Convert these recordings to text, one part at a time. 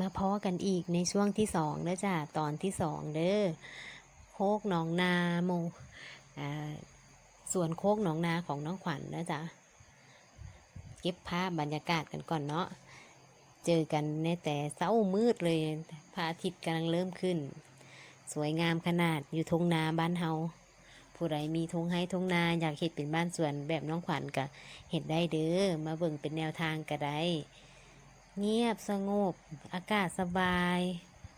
มาพ้อกันอีกในช่วงที่สองเด้อจ้าตอนที่สองเด้อโคกหนองนาโมส่วนโคกหนองนาของน้องขวัญนะจ๊ะเก็บภาพบรรยากาศกันก่อนเนาะเจอกันในแต่เช้ามืดเลยพระอาทิตย์กำลังเริ่มขึ้น สวยงามขนาดอยู่ทงนาบ้านเฮาผู้ใดมีทงให้ทงนาอยากเห็ดเป็นบ้านสวนแบบน้องขวัญก็เห็ดได้เด้อมาเบิ่งเป็นแนวทางก็ได้ เงียบสงบ อากาศสบาย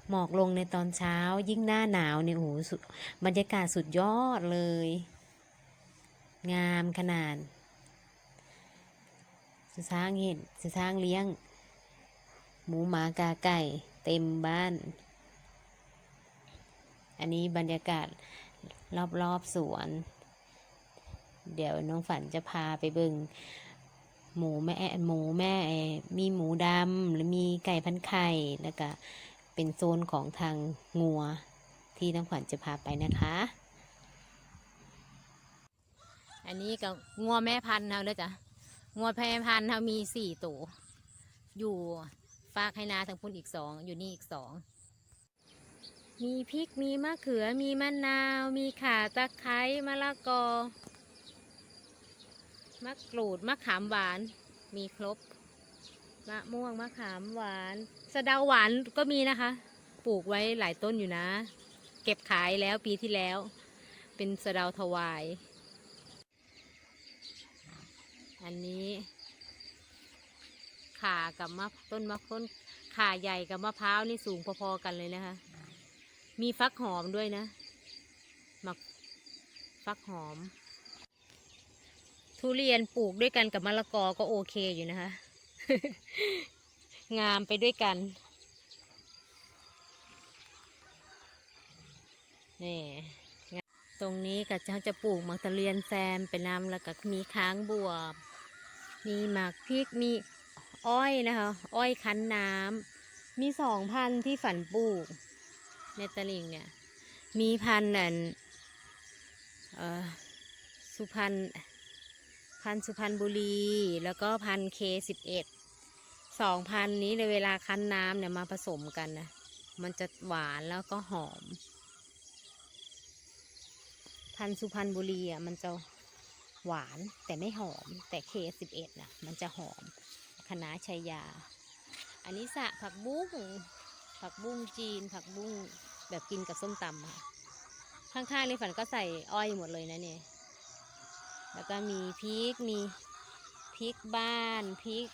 หมอกลงในตอนเช้า ยิ่งหน้าหนาวเนี่ยโอ้โหบรรยากาศสุดยอดเลย งามขนาดสุช้างเห็ดสุช้างเลี้ยง หมูหมากาไก่ เต็มบ้าน อันนี้บรรยากาศรอบๆสวน เดี๋ยวน้องฝันจะพาไปบิง หมูแม่หมูแม่มีหมูดำหรือมีไก่พันไข่แล้วก็เป็นโซนของทางงัวที่น้องขวัญจะพาไปนะคะ อันนี้ก็งัวแม่พันธุ์เราเด้อจ้ะงัวแม่พันธุ์เรามีสี่ตัวอยู่ฝากให้นาทางพุ่นอีกสองอยู่นี่อีกสองมีพริกมีมะเขือมีมะนาว มีข่าตะไคร้มะละกอ มะกรูดมะขามหวานมีครบ มะม่วงมะขามหวาน สะเดาหวานก็มีนะคะ ปลูกไว้หลายต้นอยู่นะ เก็บขายแล้วปีที่แล้ว เป็นสะเดาถวาย อันนี้ขากับมะต้นมะต้นขาใหญ่กับมะพร้าวนี่สูงพอๆกันเลยนะคะ มีฟักหอมด้วยนะมะฟักหอม ทุเรียนปลูกด้วยกันกับมะละกอก็โอเคอยู่นะคะ งามไปด้วยกัน นี่ตรงนี้ก็จะจะปลูกมักตะเรียนแซมไปน้ำแล้วก็มีค้างบวบ มีหมากพริก มีอ้อยนะคะ อ้อยคั้นน้ำ มีสองพันที่ฝันปลูก ในตะลิงเนี่ย มีพันนั่น เอ่อ สุพรรณ พันสุพรรณบุรี แล้วก็พันเคสิบเอ็ดสองพันนี้ในเวลาคั้นน้ำเนี่ยมาผสมกันนะ มันจะหวานแล้วก็หอม พันสุพรรณบุรีอะมันจะหวานแต่ไม่หอม แต่เคสิบเอ็ดน่ะมันจะหอมคณะชัยยา อันนี้สะผักบุ้งผักบุ้งจีน ผักบุ้งแบบกินกับส้มตำค่ะข้างๆในฝันก็ใส่อ้อยหมดเลยนะเนี่ย แล้วก็มีพริก มีพริกบ้านพริก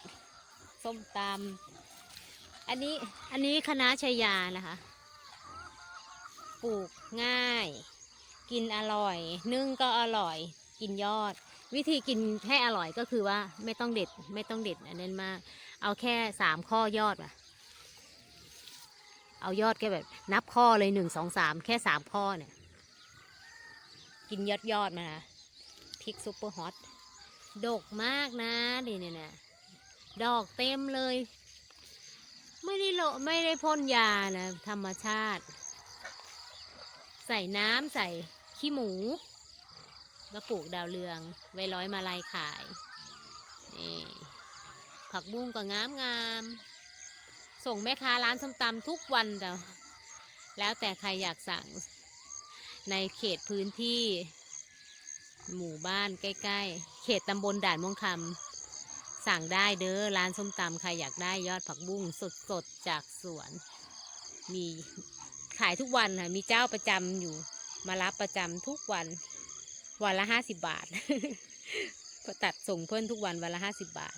ส้มตำอันนี้อันนี้คณะชายานะคะ ปลูกง่าย กินอร่อย นึ่งก็อร่อย กินยอด วิธีกินให้อร่อยก็คือว่าไม่ต้องเด็ดไม่ต้องเด็ดอันนั้นมาก เอาแค่สามข้อยอดอะเอายอดแค่แบบ นับข้อเลยหนึ่งสองสามแค่สามข้อเนี่ย กินยอดยอดมานะ พริกซุปเปอร์ฮอตดกมากนะนี่เนี่ยนะดอกเต็มเลย ไม่ได้โลไม่ได้พ่นยานะธรรมชาติ ใส่น้ำใส่ขี้หมู แล้วปลูกดาวเรืองไว้ร้อยมาลายขายนี่ผักบุ้งก็งามงามส่งแม่ค้าร้านส้มตำทุกวันแต่แล้วแต่ใครอยากสั่งในเขตพื้นที่ หมู่บ้านใกล้ ๆ เขตตำบลด่านม่วงคำสั่งได้เด้อร้านส้มตำใครอยากได้ยอดผักบุ้งสดๆจากสวน มีขายทุกวันค่ะมีเจ้าประจำอยู่ มารับประจำทุกวัน วันละห้าสิบบาทตัดส่งเพื่อนทุกวันวันละห้าสิบบาท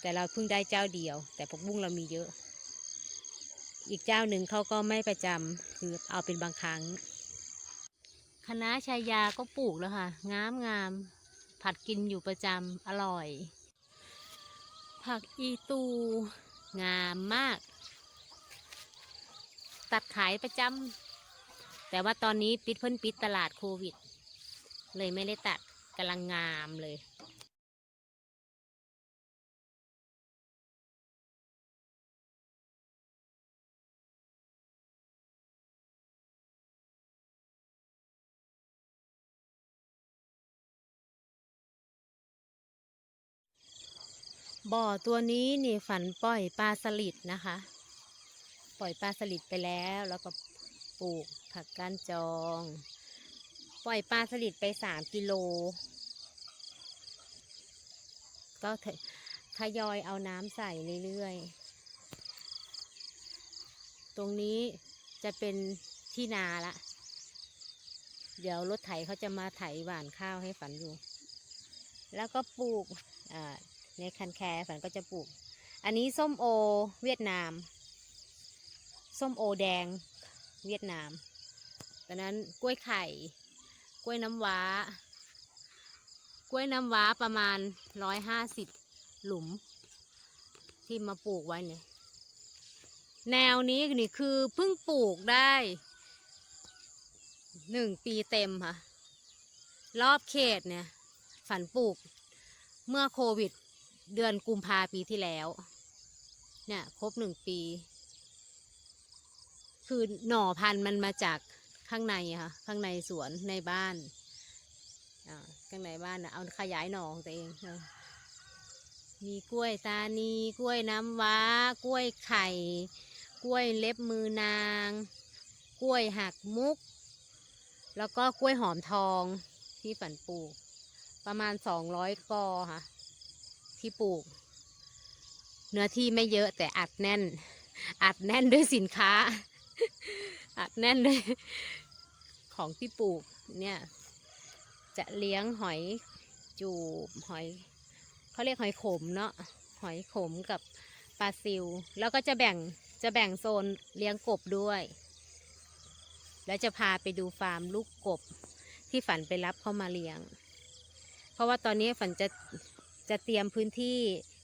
แต่เราเพิ่งได้เจ้าเดียว แต่ผักบุ้งเรามีเยอะ อีกเจ้าหนึ่งเขาก็ไม่ประจำคือเอาเป็นบางครั้ง คณะชายาก็ปลูกแล้วค่ะ งามงาม ผัดกินอยู่ประจำอร่อย ผักอีตู งามมาก ตัดขายประจำแต่ว่าตอนนี้ปิดเพิ่นปิดตลาดโควิด เลยไม่ได้ตัดกำลังงามเลย บ่อตัวนี้นี่ฝันปล่อยปลาสลิดนะคะ ปล่อยปลาสลิดไปแล้วแล้วก็ปลูกผักก้านจอง ปล่อยปลาสลิดไปสามกิโล ก็ททยอยเอาน้ำใส่เรื่อยๆ ตรงนี้จะเป็นที่นาละ เดี๋ยวรถไถเขาจะมาไถหว่านข้าวให้ฝันอยู่ แล้วก็ปลูกอ่า ในคันแคร์ฝันก็จะปลูก อันนี้ส้มโอเวียดนาม ส้มโอแดงเวียดนามตอนนั้นกล้วยไข่ กล้วยน้ำว้า กล้วยน้ำว้าประมาณร้อยห้าสิบหลุม ที่มาปลูกไว้เนี่ยแนวนี้นี่คือเพิ่งปลูกได้หนึ่งปีเต็มค่ะ รอบเขตเนี่ย ฝันปลูกเมื่อโควิด เดือนกุมภาปีที่แล้ว เนี่ยครบหนึ่งปี คือหน่อพันธุ์มันมาจากข้างในค่ะ ข้างในสวนในบ้านข้างในบ้านนะเอาขยายหน่อของตัวเอง มีกล้วยตานีกล้วยน้ำว้า กล้วยไข่ กล้วยเล็บมือนาง กล้วยหักมุก แล้วก็กล้วยหอมทองที่ฝันปลูกประมาณสองร้อยกอค่ะ ที่ปลูก เนื้อที่ไม่เยอะแต่อัดแน่น อัดแน่นด้วยสินค้า อัดแน่นด้วยของที่ปลูกเนี่ย จะเลี้ยงหอยจูบหอยเขาเรียกหอยขมเนาะหอยขมกับปลาซิว แล้วก็จะแบ่งจะแบ่งโซนเลี้ยงกบด้วย แล้วจะพาไปดูฟาร์มลูกกบที่ฝันไปรับเข้ามาเลี้ยง เพราะว่าตอนนี้ฝันจะ จะเตรียมพื้นที่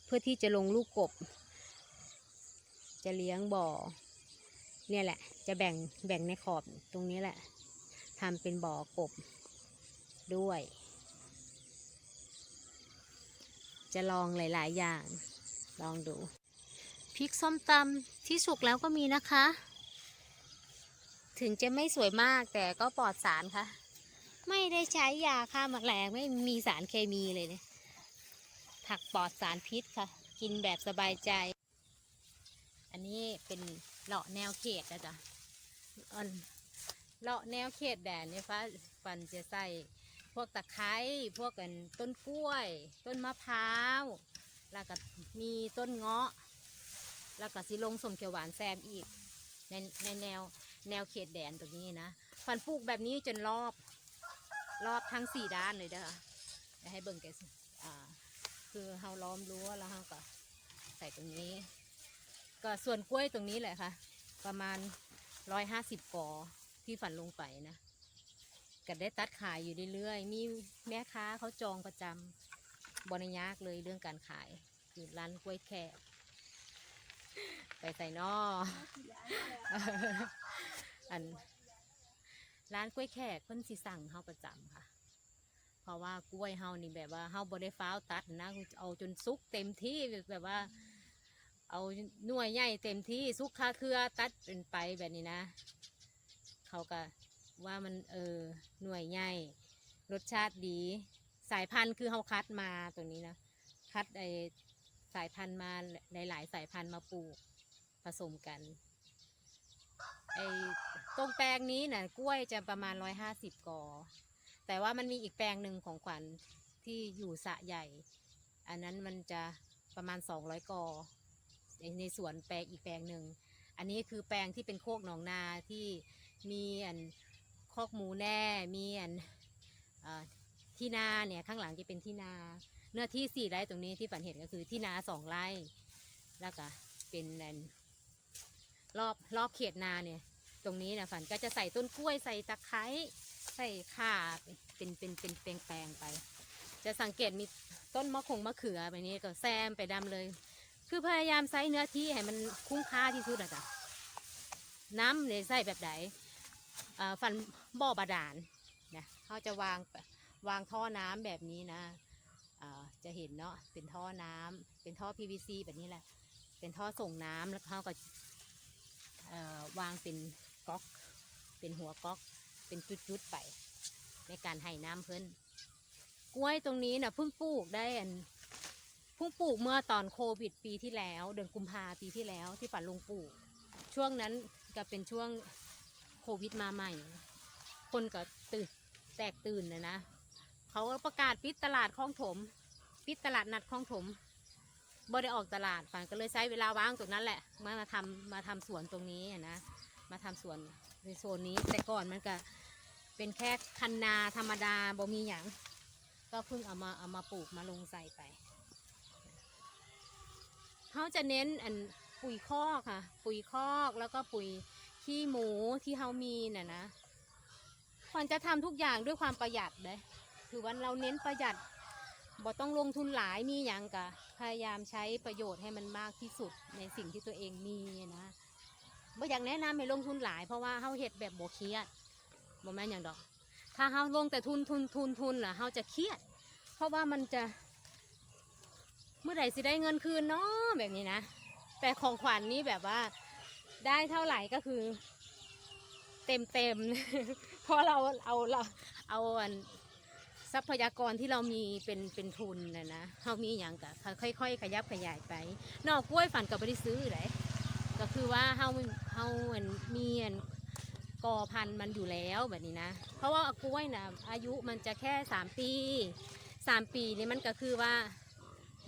เพื่อที่จะลงลูกกบ จะเลี้ยงบ่อ เนี่ยแหละ จะแบ่งแบ่งในขอบตรงนี้แหละทำเป็นบ่อกบด้วย จะลองหลาย ๆ อย่าง ลองดู พริกส้มตำที่สุกแล้วก็มีนะคะ ถึงจะไม่สวยมากแต่ก็ปลอดสารค่ะ ไม่ได้ใช้ยาฆ่าแมลงไม่มีสารเคมีเลยเนี่ย ผักปลอดสารพิษค่ะ กินแบบสบายใจ อันนี้เป็นเลาะแนวเขตนะจ๊ะอันเลาะแนวเขตแดนนี่ฟ้าฟันจะใส่พวกตะไคร้พวกกันต้นกล้วย ต้นมะพร้าว แล้วก็มีต้นเงาะ แล้วก็สิลงสมเขียวหวานแซมอีกในในแนวแนวเขตแดนตรงนี้นะฟันปลูกแบบนี้จนรอบ รอบทั้งสี่ด้านเลยเด้อให้เบิ่งแกสิ คือเฮาล้อมรั้วแล้วเฮาก็ใส่ตรงนี้ ก็ส่วนกล้วยตรงนี้แหละค่ะ ประมาณร้อยห้าสิบกอที่ฝันลงไปนะก็ได้ตัดขายอยู่เรื่อยๆมีแม่ค้าเขาจองประจำบริยากเลยเรื่องการขายคือร้านกล้วยแขกไปใส่นออันร้านกล้วยแขกเพิ่นสิสั่งเฮาประจำค่ะ เพราะว่ากล้วยเฮานี่แบบว่าเฮาบ่ได้ฟ้าวตัดนะเอาจนสุกเต็มที่แบบว่า เอาหน่วยใหญ่เต็มที่สุกคาเครือตัดเป็นไปแบบนี้นะ เขาก็ว่ามันเออหน่วยใหญ่รสชาติดี สายพันธุ์คือเขาคัดมาตัวนี้นะคัดไอสายพันธุ์มาหลายๆสายพันธุ์มาปลูกผสมกันไอตรงแปลงนี้นะ่ะกล้วยจะประมาณร้อยห้าสิบกอ แต่ว่ามันมีอีกแปลงหนึ่งของขวัญที่อยู่สะใหญ่ อันนั้นมันจะประมาณสองร้อยกอ ในสวนแปลงอีกแปลงหนึ่ง อันนี้คือแปลงที่เป็นโคกหนองนาที่มีอันคอกหมูแน่ มีอันอที่นาเนี่ยข้างหลังจะเป็นที่นาเนื้อที่สี่ไร่ตรงนี้ที่ฝันเห็นก็คือที่นาสองไร่แล้วก็เป็นอันรอบรอบเขตนาเนี่ย ตรงนี้นะฝันก็จะใส่ต้นกล้วยใส่ตะไคร้ ใส่ข่าเป็นเป็นเป็นแปลงไป จะสังเกตมีต้นมะคงมะเขือไปนี้ก็แซมไปดำเลย คือพยายามใส่เนื้อที่ให้มันคุ้มค่าที่สุดอะจ้ะน้ำเนี่ยใส่แบบไหนอ่อฟันบ่อบาดาลนะเขาจะวางวางท่อน้ำแบบนี้นะอ่อจะเห็นเนาะเป็นท่อน้ำเป็นท่อ PVC แบบนี้แหละ เป็นท่อส่งน้ำแล้วเขาก็อ่อวางเป็นก๊อก เป็นหัวก๊อก เป็นจุดๆไป ในการให้น้ำเพิ่นกล้วยตรงนี้นะ่ะเพิ่งปลูกได้อันเพิ่งปลูกเมื่อตอนโควิดปีที่แล้ว เดือนกุมภาปีที่แล้วที่ฝันลงปลูก ช่วงนั้นก็เป็นช่วงโควิดมาใหม่ คนก็ตื่นแตกตื่นนะนะเขาประกาศปิดตลาดคลองถม ปิดตลาดนัดคลองถมบ่ได้ออกตลาดฝันก็เลยใช้เวลาว่างตรงนั้นแหละ มามาทำมาทำสวนตรงนี้นะมาทำสวน ในโซนนี้แต่ก่อนมันก็เป็นแค่คันนาธรรมดาบ่มีหยังก็เพิ่งเอามาเอามาปลูกมาลงใส่ไปเขาจะเน้นอันปุ๋ยคอกค่ะ ปุ๋ยคอกแล้วก็ปุ๋ยขี้หมูที่เขามีน่ะนะควรจะทำทุกอย่างด้วยความประหยัดเลยคือวันเราเน้นประหยัดบ่ต้องลงทุนหลายมีอย่างกะพยายามใช้ประโยชน์ให้มันมากที่สุดในสิ่งที่ตัวเองมีนะ บ่อยากแนะนำให้ลงทุนหลายเพราะว่าเขาเห็ดแบบโบเครียดบ่แม่นอย่างดอก ถ้าเขาลงแต่ทุนทุนทุนทุนล่ะเขาจะเครียด เพราะว่ามันจะ เมื่อไหร่สิได้เงินคืนเนาะแบบนี้นะ แต่ของขวัญนี้แบบว่าได้เท่าไหร่ก็คือ เต็มเต็มเพราะเราเอาเราเอาทรัพยากรที่เรามีเป็นเป็นทุนนะนะเรามีอย่างกะค่อยๆขยับขยายไปนอกกล้วยฝันก็ไม่ได้ซื้อเลยก็คือว่าเฮา เฮาอันมีอันกอพันธุ์มันอยู่แล้วแบบนี้นะ เพราะว่ากล้วยนะอายุมันจะแค่สามปีสามปีนี่มันก็คือว่า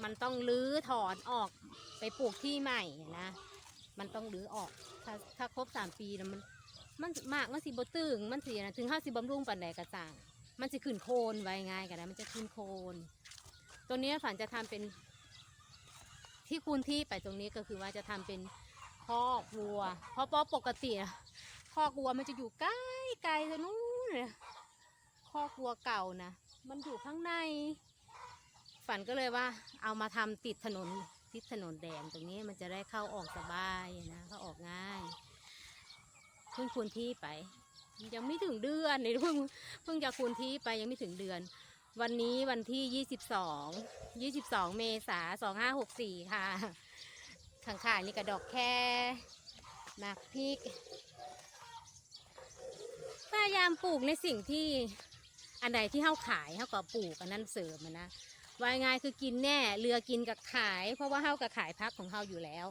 มันต้องรื้อถอนออกไปปลูกที่ใหม่นะ มันต้องรื้อออกถ้าถ้าครบสามปีนะมันมันมากมันสิบตึงมันสินะถึงห้าสิบำรุงปันใดกระจ่างมันสิขึ้นโคนไว้ง่ายกันนะมันจะขึ้นโคน ตัวนี้ฝันจะทำเป็นที่คูณที่ไปตรงนี้ก็คือว่าจะทำเป็น คอกวัว เพราะปกติคอกวัวมันจะอยู่ใกล้ไกลจะนู้นเลยคอกวัวเก่านะมันอยู่ข้างใน ฝันก็เลยว่า เอามาทำติดถนนติดถนนแดงตรงนี้มันจะได้เข้าออกสบายนะเข้าออกง่ายเพิ่งคูณที่ไป ยังไม่ถึงเดือนเลยเพิ่งเพิ่งจะคูณที่ไปยังไม่ถึงเดือน วันนี้วันที่ยี่สิบสองยี่สิบสองเมษาสองห้าหกสี่ค่ะ ข้างๆนี่กระดอกแค่หนักพริกพยายามปลูกในสิ่งที่อันใดที่เฮาขายเฮาก็ปลูกอันนั้นเสริมนะวายง่ายคือกินแน่เรือกินกับขาย เพราะว่าเฮากับขายพักของเฮาอยู่แล้ว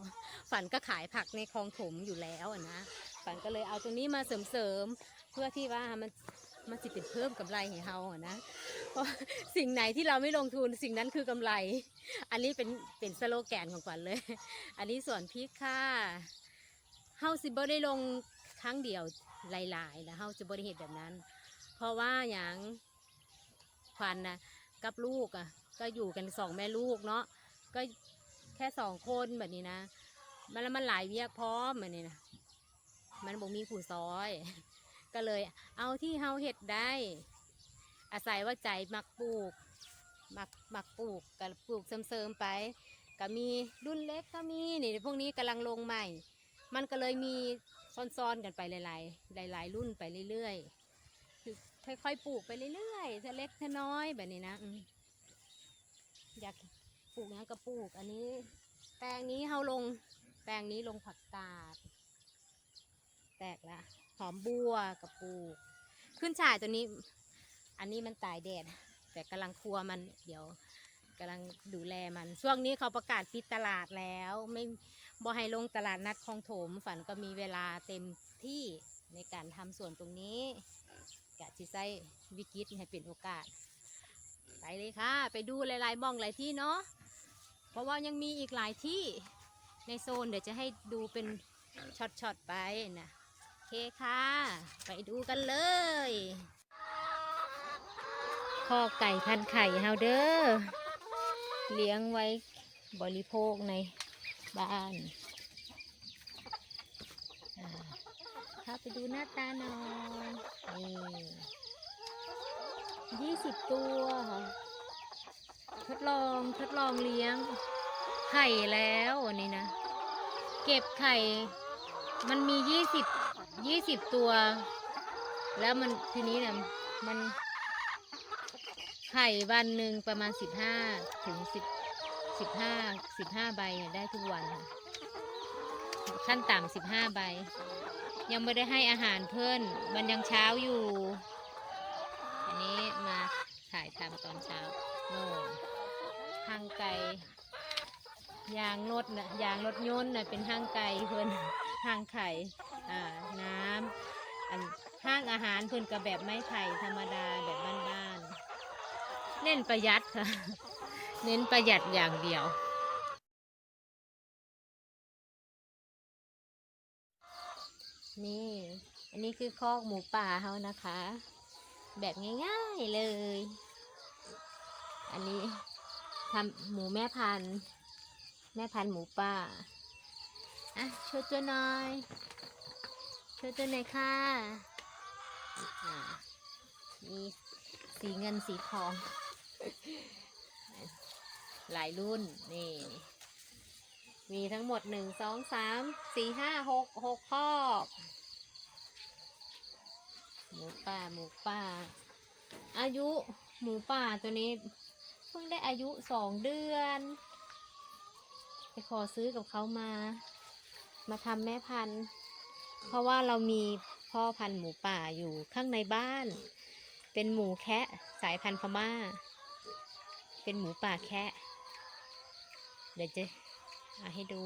ฝันก็ขายผักในคลองถมอยู่แล้วนะฝันก็เลยเอาตรงนี้มาเสริมๆเพื่อที่ว่ามัน มันสิเป็นเพิ่มกำไรให้เฮาอะนะเพราะสิ่งไหนที่เราไม่ลงทุนสิ่งนั้นคือกำไร อันนี้เป็นเป็นสโลแกนของขวัญเลย อันนี้ส่วนพริกค่ะเฮาสิบ่ได้ลงครั้งเดียวหลายๆนะเฮาจะบ่ได้เห็นแบบนั้น เพราะว่าอย่างขวัญนะกับลูกอะ ก็อยู่กันสองแม่ลูกเนาะก็แค่สองคนแบบนี้นะ มันแล้วมันหลายเวียกพร้อมแบบนี้นะมันบอกมีผู้ซอย ก็เลย เอาที่เฮาเห็ดได้ อาศัยว่าใจมักปลูกมักมักปลูกกับปลูกเสริมๆไป ก็มีรุ่นเล็กก็มีนี่พวกนี้กำลังลงใหม่ มันก็เลยมีซ้อนๆกันไปหลายๆ หลาย ๆ รุ่นไปเรื่อยๆคือค่อยๆปลูกไปเรื่อยๆทีเล็กทีน้อยแบบนี้นะอยากปลูกหยังก็ปลูก อันนี้ แปลงนี้เฮาลง แปลงนี้ลงผักกาด แตกละ หอมบัวกับปลูก ขึ้นฉ่ายตัวนี้ อันนี้มันตายแดด แต่กำลังครัวมันเดี๋ยวกำลังดูแลมัน ช่วงนี้เขาประกาศปิดตลาดแล้ว ไม่บ่ให้ลงตลาดนัดคลองถม ฝันก็มีเวลาเต็มที่ในการทำส่วนตรงนี้กะจิใส่วิกฤตให้เป็นโอกาส ไปเลยค่ะ ไปดูหลายๆบ้องหลายที่เนาะเพราะว่ายังมีอีกหลายที่ในโซนเดี๋ยวจะให้ดูเป็นช็อตๆไปนะ เคค่ะ ไปดูกันเลยข้อไก่พันไข่เฮาเด้อเลี้ยงไว้บริโภคในบ้านอ่าเข้าไปดูหน้าตาหน่อยนี่ยี่สิบตัวค่ะทดลองทดลองเลี้ยงไข่แล้วนนี้นะ เก็บไข่ มันมียี่สิบ ยี่สิบตัว แล้วมันทีนี้เนี่ยมันไข่วันหนึ่งประมาณสิบห้าถึงสิบสิบห้าสิบห้าใบเนี่ยได้ทุกวันค่ะขั้นต่ำสิบห้าใบ ยังไม่ได้ให้อาหารเพิ่อนมันยังเช้าอยู่ อันนี้มาถ่ายทำตอนเช้าโน่นห้างไก่ยางรถนะยางรถยนต์นะเป็นห้างไก่เพิ่อนคางไข่ อ่าน้ำอันห้างอาหารเพิ่นกับแบบไม้ไผ่ธรรมดาแบบบ้านๆเน้นประหยัดค่ะ เน้นประหยัดอย่างเดียวนี่ อันนี้คือคอกหมูป่าเขานะคะ แบบง่ายๆเลย อันนี้ทำหมูแม่พันธุ์ แม่พันธุ์หมูป่า อะโชว์ตัวหน่อย ชว์ตัวหน่อยค่ะอ่ามีสีเงินสีทอง หลายรุ่น นี่ มีทั้งหมดหนึ่งสองสามสี่ห้าหกหกคอกหมูป่าหมูป่า อายุหมูป่าตัวนี้ เพิ่งได้อายุสองเดือนไปขอซื้อกับเขามา มาทำแม่พันธุ์ เพราะว่าเรามีพ่อพันธุ์หมูป่าอยู่ข้างในบ้าน เป็นหมูแคะสายพันธุ์พม่า เป็นหมูป่าแคะ เดี๋ยวจะเอาให้ดู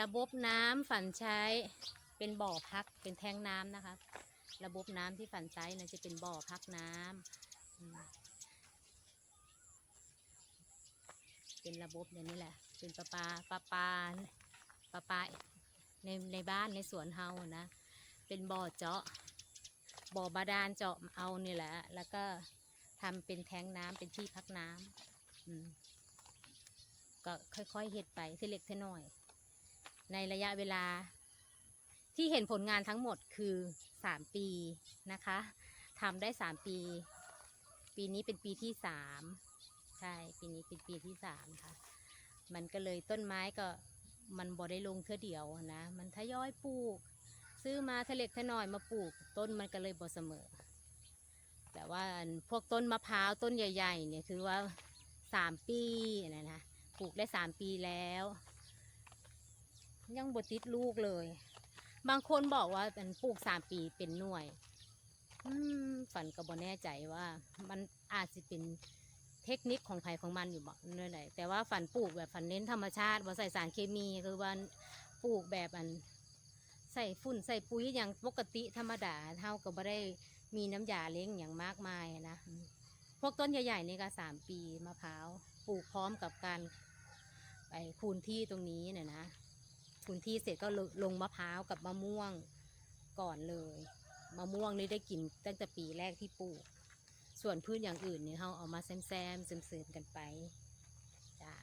ระบบน้ำฝันใช้เป็นบ่อพักเป็นแทงน้ำนะคะ ระบบน้ำที่ฝันใช้นะจะเป็นบ่อพักน้ำเป็นระบบอย่างนี้แหละ เป็นประปลาประปาประปาในในบ้านในสวนเฮานะ เป็นบ่อเจาะบ่อบาดาลเจาะเอานี่แหละ แล้วก็ทำเป็นแทงน้ำเป็นที่พักน้ำอืมก็ค่อยๆเห็ดไปทีเล็กทีน้อย ในระยะเวลา ที่เห็นผลงานทั้งหมดคือสามปีนะคะทำได้สามปี ปีนี้เป็นปีที่สามใช่ ปีนี้เป็นปีที่สามค่ะ มันก็เลยต้นไม้ก็มันบ่ได้ลงเท่อเดียวนะ มันทยอยปลูก ซื้อมาทะเล็กทะน้อยมาปลูก ต้นมันก็เลยบ่เสมอ แต่ว่าพวกต้นมะพร้าวต้นใหญ่ ๆ เนี่ยคือว่าสามปีนะนะปลูกได้สามปีแล้ว ยังบติดลูกเลย บางคนบอกว่าเป็นปลูกสามปีเป็นหน่วยฝันก็บ่แน่ใจว่า มันอาจจะเป็นเทคนิคของไผ่ของมันอยู่บ่นั่นแหละแต่ว่าฝันปลูกแบบฝันเน้นธรรมชาติบ่ใส่สารเคมีคือว่าปลูกแบบอัน ใส่ฝุ่นใส่ปุ๋ยอย่างปกติธรรมดาเท่ากับบ่ได้มีน้ำยาเลี้ยงอย่างมากมายนะพวกต้นใหญ่ๆนี่ก็สามปีมะพร้าวปลูกพร้อมกับการไปคูนที่ตรงนี้เนี่ยนะ ที่เสร็จก็ลงลงมะพร้าวกับมะม่วงก่อนเลย มะม่วงนี่ได้กินตั้งแต่ปีแรกที่ปลูก ส่วนพืชอย่างอื่นเนี่ยเราเอามาแซมแซมๆเสริมๆกันไปจ้า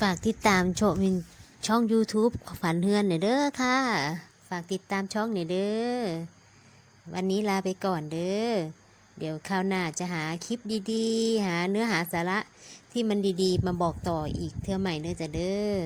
ฝากติดตามชมช่อง YouTube ฝันเฮือนหน่อยเด้อค่ะ ฝากติดตามช่องหน่อยเด้อ วันนี้ลาไปก่อนเด้อ เดี๋ยวคราวหน้าจะหาคลิปดีๆ หาเนื้อหาสาระที่มันดีๆ มาบอกต่ออีกเท่าใหม่เด้อจ้ะเด้อ